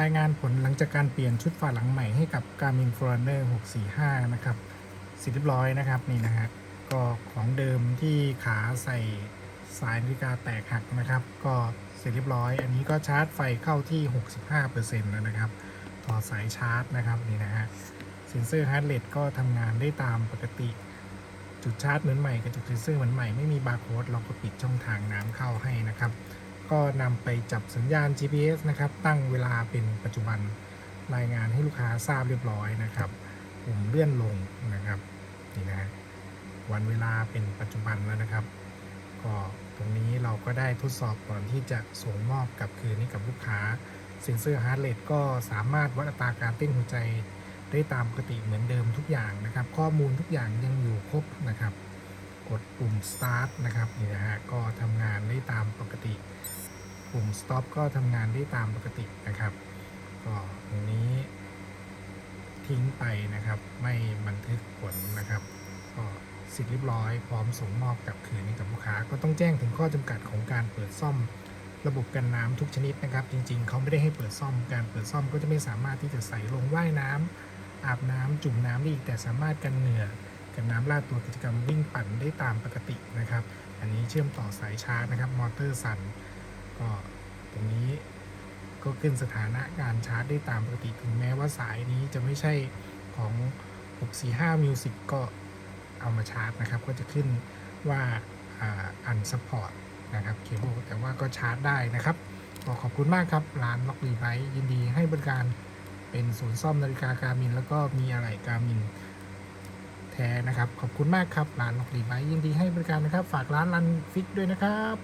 รายงานผลหลังจากการเปลี่ยนชุดฝาหลังใหม่ให้กับ Garmin Forerunner 645 นะครับเสร็จเรียบร้อยนะครับนี่นะฮะก็ของเดิมที่ขาใส่สายนาฬิกาแตกหักนะครับ ก็เสร็จเรียบร้อย อันนี้ก็ชาร์จไฟเข้าที่ 65%แล้วนะครับ ต่อสายชาร์จนะครับนี่นะฮะเซ็นเซอร์ฮาร์ดเรทก็ทำงานได้ตามปกติ จุดชาร์จเหมือนใหม่กับจุดเซ็นเซอร์เหมือนใหม่ไม่มีบาร์โค้ดเราก็ปิดช่องทางน้ำเข้าให้นะครับ ก็นำไปจับสัญญาณ GPS นะครับ ตั้งเวลาเป็นปัจจุบันรายงานให้ลูกค้าทราบเรียบร้อยนะครับ ปุ่มเลื่อนลงนะครับนี่นะฮะวันเวลาเป็นปัจจุบันแล้วนะครับ ก็ตรงนี้เราก็ได้ทดสอบก่อนที่จะส่งมอบกับคืนให้กับลูกค้าเซ็นเซอร์ฮาร์ดเรทก็สามารถวัดอัตราการเต้นหัวใจได้ตามปกติเหมือนเดิมทุกอย่างนะครับ ข้อมูลทุกอย่างยังอยู่ครบนะครับ กดปุ่ม start นะครับนี่นะฮะก็ทำงานได้ตามปกติ ปุ่ม stop ก็ทำงานได้ตามปกตินะครับ ก็ตรงนี้ทิ้งไปนะครับ ไม่บันทึกผลนะครับ ก็เสร็จเรียบร้อย พร้อมส่งมอบกับคืนให้กับลูกค้า ก็ต้องแจ้งถึงข้อจำกัดของการเปิดซ่อมระบบกันน้ำทุกชนิดนะครับ จริง ๆ เขาไม่ได้ให้เปิดซ่อมการเปิดซ่อมก็จะไม่สามารถที่จะใส่ลงว่ายน้ำอาบน้ำจุ่มน้ำได้อีกแต่สามารถกันเหงื่อ กันน้ำลาดตัวกิจกรรมวิ่งปั่นได้ตามปกตินะครับ อันนี้เชื่อมต่อสายชาร์จนะครับมอเตอร์สั่นก็ตรงนี้ก็ขึ้นสถานะการชาร์จได้ตามปกติถึงแม้ว่าสายนี้จะไม่ใช่ของ 645 Music ก็เอามาชาร์จนะครับ ก็จะขึ้นว่าอันซัพพอร์ตนะครับเคเบิลแต่ว่าก็ชาร์จได้นะครับก็ขอบคุณมากครับ ร้านล็อกรีไ i ยินดีให้บริการเป็นศูนย์ซ่อมนาฬิกาการมิน แล้วก็มีอะไหล่การมิน แท้นะครับ ขอบคุณมากครับร้านลอกดีไ i ยินดีให้บริการนะครับ ฝากร้านรันฟิกด้วยนะครับ